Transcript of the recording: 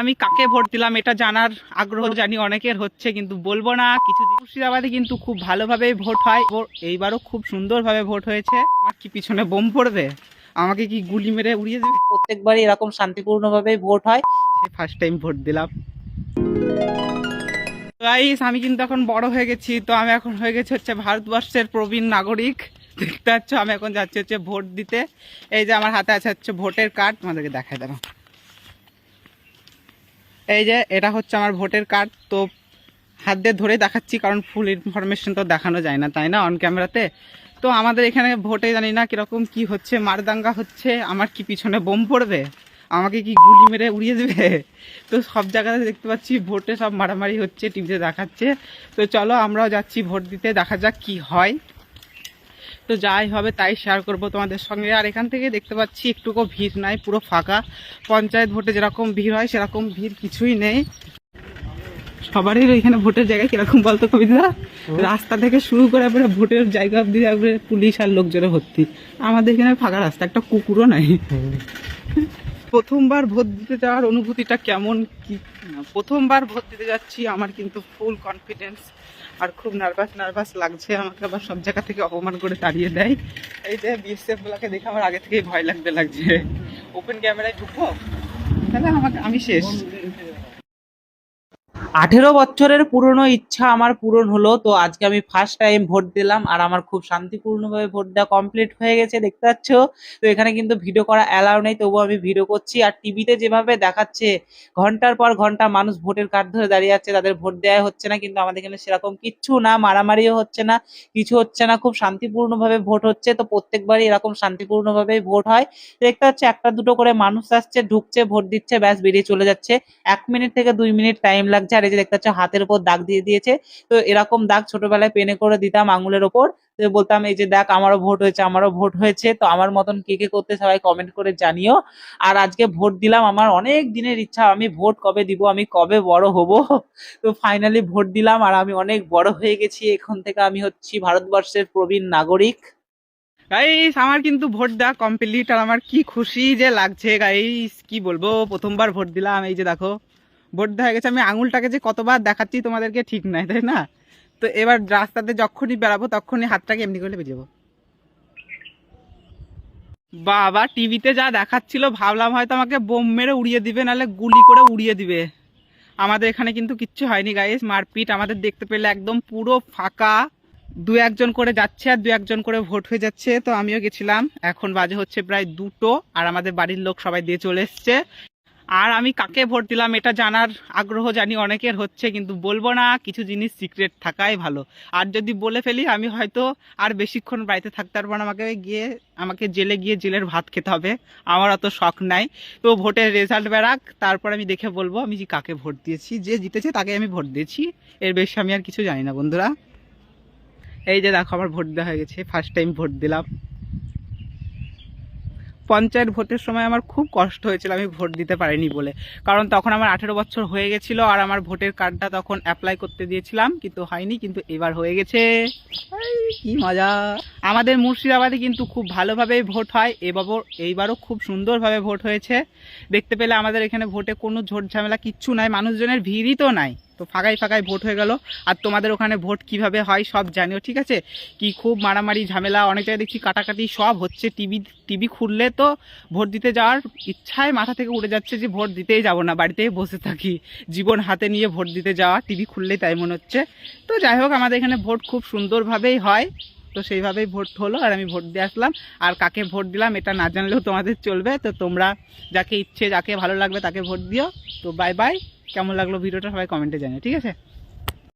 আমি কাকে ভোট দিলাম এটা জানার আগ্রহ জানি অনেকের হচ্ছে কিন্তু বলব না। কিছু মুর্শিদাবাদে কিন্তু খুব ভালোভাবে ভোট হয়। এইবারও খুব সুন্দরভাবে ভোট হয়েছে। আমার কি পিছনে বোম পড়বে? আমাকে কি গুলি মেরে উড়িয়ে দেবে? প্রত্যেকবারই এরকম শান্তিপূর্ণভাবে ভোট হয়। সে ফার্স্ট টাইম ভোট দিলাম। গাইস আমি কিন্তু এখন বড় হয়ে গেছি। তো আমি এখন হয়ে গেছি হচ্ছে ভারতবর্ষের প্রবীণ নাগরিক। দেখতে পাচ্ছ আমি এখন যাচ্ছি হচ্ছে ভোট দিতে। এই যে আমার হাতে আছে হচ্ছে ভোটের কার্ড তোমাদেরকে দেখাই দেবো। এই যে, এটা হচ্ছে আমার ভোটের কার্ড, তো হাত দিয়ে ধরে দেখাচ্ছি, কারণ ফুল ইনফরমেশন তো দেখানো যায় না, তাই না অন ক্যামেরাতে তো আমাদের এখানে ভোটে জানি না কীরকম কি হচ্ছে, মারদাঙ্গা হচ্ছে, আমার কি পিছনে বোম পড়বে? আমাকে কি গুলি মেরে উড়িয়ে দেবে? তো সব জায়গাতে দেখতে পাচ্ছি ভোটে সব মারামারি হচ্ছে টিভিতে দেখাচ্ছে। তো চলো আমরাও যাচ্ছি ভোট দিতে, দেখা যাক কি হয়। তো যাই হবে তাই শেয়ার করব তোমাদের সঙ্গে। আর এখান থেকে দেখতে পাচ্ছি একটুকু ভিড় নাই পুরো ফাঁকা। পঞ্চায়েত ভোটে যেরকম ভিড় হয় সেরকম ভিড় কিছুই নেই। সবারই এখানে ভোটের জায়গায় কীরকম বলতো কবিতা? রাস্তা থেকে শুরু করে পরে ভোটের জায়গা অব্দি একবারে পুলিশ আর লোকজনে ভর্তি। আমাদের এখানে ফাঁকা রাস্তা একটা কুকুরও নাই। প্রথমবার ভোট দিতে যাওয়ার অনুভূতিটা কেমন? কি প্রথমবার ভোট দিতে যাচ্ছি, আমার কিন্তু ফুল কনফিডেন্স আর খুব নার্ভাস নার্ভাস লাগছে। আমাকে আবার সব জায়গা থেকে অপমান করে তাড়িয়ে দেয়। এই যে বিএসএফ গুলাকে দেখে আমার আগে থেকেই ভয় লাগতে লাগছে। ওপেন ক্যামেরায় ঢুকবো? তাহলে আমাকে, আমি শেষ। আঠেরো বছরের পুরনো ইচ্ছা আমার পূরণ হলো, তো আজকে আমি ফার্স্ট টাইম ভোট দিলাম আর আমার খুব শান্তিপূর্ণভাবে ভোট দেওয়া কমপ্লিট হয়ে গেছে, দেখতে পাচ্ছ? তো এখানে কিন্তু ভিডিও করা অ্যালাউ নেই, তবুও আমি ভিডিও করছি আর টিভিতে যেভাবে দেখাচ্ছে, ঘণ্টার পর ঘণ্টা মানুষ ভোটের কার্ড ধরে দাঁড়িয়ে আছে, তাদের ভোট দেওয়া হচ্ছে না, কিন্তু আমাদের এখানে সেরকম কিচ্ছু না, মারামারিও হচ্ছে না, কিছু হচ্ছে না, খুব শান্তিপূর্ণভাবে ভোট হচ্ছে, তো প্রত্যেকবারই এরকম শান্তিপূর্ণভাবে ভোট হয়। দেখতে পাচ্ছি, একটা দুটো করে মানুষ আসছে, ঢুকছে, ভোট দিচ্ছে, ব্যাস বেরিয়ে চলে যাচ্ছে। এক মিনিট থেকে দুই মিনিট টাইম লাগছে, আর এই যে দেখতে হাতের উপর দাগ দিয়ে দিয়েছে। তো এরকম দাগ ছোটবেলায় পেনে করে দিতাম আঙুলের ওপর। বলতাম, এই যে দেখ, আমারও ভোট হয়েছে, আমারও ভোট হয়েছে। তো আমার মতন কে কে করতে সবাই কমেন্ট করে জানিও। আর আজকে ভোট দিলাম, আমার অনেক দিনের ইচ্ছা, আমি ভোট কবে দিব, আমি কবে বড় হব? তো ফাইনালি ভোট দিলাম, আর আমি অনেক বড় হয়ে গেছি। এখন থেকে আমি হচ্ছি ভারতবর্ষের প্রবীণ নাগরিক। গাইস আমার কিন্তু ভোট দেওয়া কমপ্লিট আর আমার কি খুশি যে লাগছে। গাইস কি বলব? প্রথমবার ভোট দিলাম, এই যে দেখো। ভোট দেওয়া গেছে। আমি আঙুলটাকে যে কতবার দেখাচ্ছি তোমাদেরকে ঠিক নাই, তাই না? তো এবার রাস্তাতে যখনই বেরাবো তখনই হাতটাকে এমনি করে বেরিয়ে বাবা, টিভিতে যা দেখাচ্ছিল, ভাবলাম হয়তো আমাকে বোম মেরে উড়িয়ে দিবে, নাহলে গুলি করে উড়িয়ে দিবে। আমাদের এখানে কিন্তু কিচ্ছু হয়নি গাইস মারপিট। আমাদের দেখতে পেলে একদম পুরো ফাঁকা। দু একজন করে যাচ্ছে আর দু একজন করে ভোট হয়ে যাচ্ছে। তো আমিও গেছিলাম। এখন বাজে হচ্ছে প্রায় দুটো, আর আমাদের বাড়ির লোক সবাই দিয়ে চলে এসছে। আর আমি কাকে ভোট দিলাম এটা জানার আগ্রহ জানি অনেকের হচ্ছে, কিন্তু বলব না, কিছু জিনিস সিক্রেট থাকাই ভালো। আর যদি বলে ফেলি, আমি হয়তো আর বেশিক্ষণ বাড়িতে থাকতে পারব না, আমাকে গিয়ে, আমাকে জেলে গিয়ে জেলের ভাত খেতে হবে। আমার অত শখ নাই। তো ভোটের রেজাল্ট বেরাক, তারপর আমি দেখে বলব, আমি যে কাকে ভোট দিয়েছি, যে জিতেছে তাকে আমি ভোট দিয়েছি। এর বেশি আমি আর কিছু জানি না, বন্ধুরা। এই যে দেখো, আমার ভোট দেওয়া হয়ে গেছে ফার্স্ট টাইম ভোট দিলাম। পঞ্চায়েত ভোটের সময় আমার খুব কষ্ট হয়েছিল, আমি ভোট দিতে পারিনি বলে। কারণ তখন আমার আঠেরো বছর হয়ে গেছিল আর আমার ভোটের কার্ডটা তখন অ্যাপ্লাই করতে দিয়েছিলাম, কিন্তু হয়নি, কিন্তু এবার হয়ে গেছে। কি মজা। আমাদের মুর্শিদাবাদে কিন্তু খুব ভালোভাবেই ভোট হয় এবারও এইবারও খুব সুন্দরভাবে ভোট হয়েছে। দেখতে পেলে আমাদের এখানে ভোটে কোনো ঝোট ঝামেলা কিচ্ছু নাই, মানুষজনের ভিড়ই তো নাই। তো ফাঁকাই ফাঁকাই ভোট হয়ে গেল। আর তোমাদের ওখানে ভোট কীভাবে হয় সব জানিও, ঠিক আছে? কি খুব মারামারি, ঝামেলা অনেক জায়গায় দেখছি কাটাকাটি সব হচ্ছে। টিভি টিভি খুললে তো ভোট দিতে যাওয়ার ইচ্ছায় মাথা থেকে উড়ে যাচ্ছে যে ভোট দিতেই যাব না, বাড়িতেই বসে থাকি। জীবন হাতে নিয়ে ভোট দিতে যাওয়া, টিভি খুললেই তাই মনে হচ্ছে। তো যাই হোক, আমাদের এখানে ভোট খুব সুন্দরভাবেই হয়। তো সেইভাবেই ভোট হলো আর আমি ভোট দিয়ে আসলাম। আর কাকে ভোট দিলাম এটা না জানলেও তোমাদের চলবে। তো তোমরা যাকে ইচ্ছে, যাকে ভালো লাগবে তাকে ভোট দিও। তো বাই বাই কেমন লাগল ভিডিওটা সবাই কমেন্টে জানিও ঠিক আছে?